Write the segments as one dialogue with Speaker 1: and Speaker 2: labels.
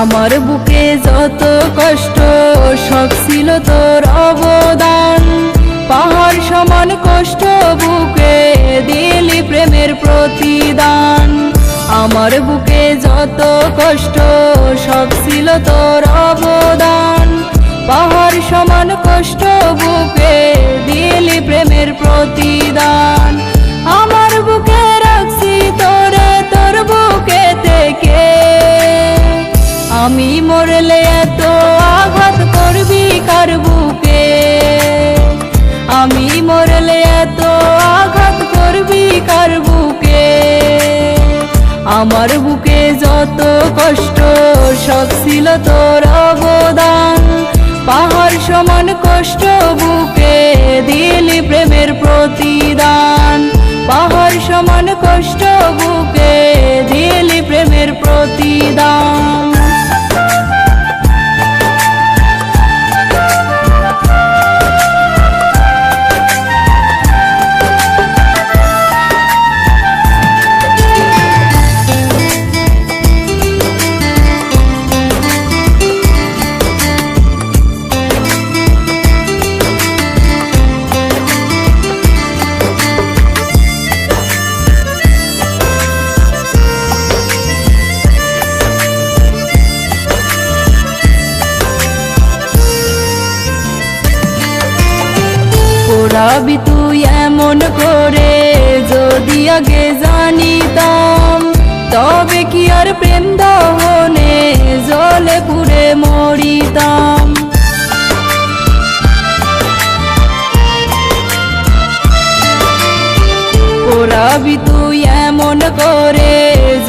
Speaker 1: আমার বুকে যত কষ্ট, সব ছিল তোর অবদান। পাহাড় সমান কষ্ট, বুকে দিলি প্রেমের প্রতিদান। আমার বুকে যত কষ্ট, সব ছিল তোর অবদান। পাহাড় সমান কষ্ট, বুকে দিলি প্রেমের প্রতিদান। আমার বুকে মরলে এত আঘাত করবি কার বুকে? আমি মরলে এত আঘাত করবি কার বুকে? আমার বুকে যত কষ্ট, সব ছিল তোর অবদান। পাহাড় সমান কষ্ট বুকে দিলি প্রেমের প্রতিদান। পাহাড় সমান কষ্ট পোড়াবি তুই এমন করে? যদি আগে জানিতাম, তবে কি আর প্রেম দহনে জলে পুড়ে মরিতাম? পোড়াবি তুই এমন করে?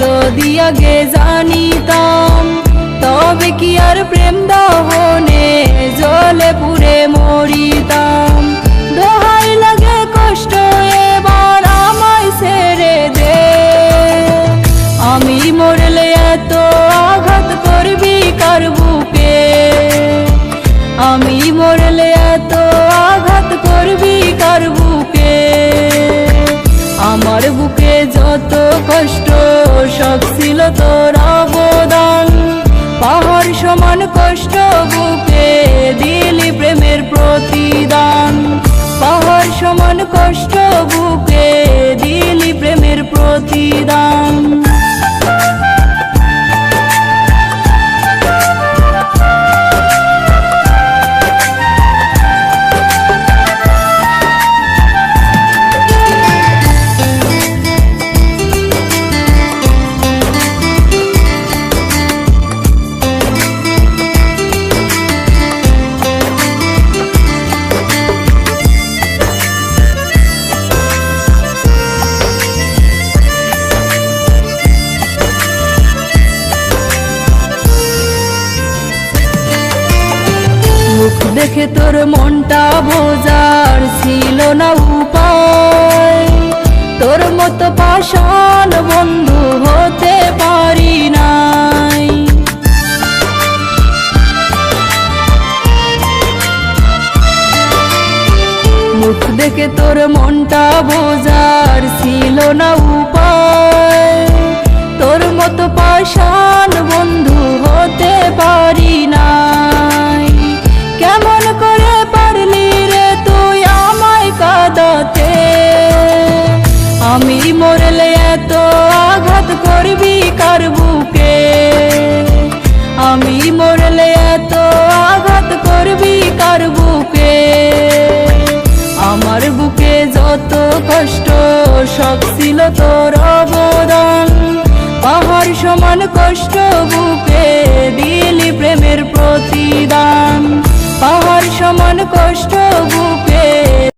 Speaker 1: যদি আগে জানিতাম, তবে কি আর প্রেম দহনে জলে পুড়ে আমার বুকে যত কষ্ট সব ছিল তোর অবদান। পাহাড় সমান কষ্ট দেখে তোর মনটা বোঝার ছিল না উপায়। তোর মতো পাষাণ বন্ধু হতে পারি নাই। মুখ দেখে তোর মনটা বোঝার ছিল না উপায়। তোর মতো পাষাণ বন্ধু হতে মরলে এত আঘাত করবি কার বুকে? আমি মরলে এত আঘাত করবি কার বুকে? আমার বুকে যত কষ্ট, সব ছিল তোর অবদান। পাহাড় সমান কষ্ট বুকে দিলি প্রেমের প্রতিদান। পাহাড় সমান কষ্ট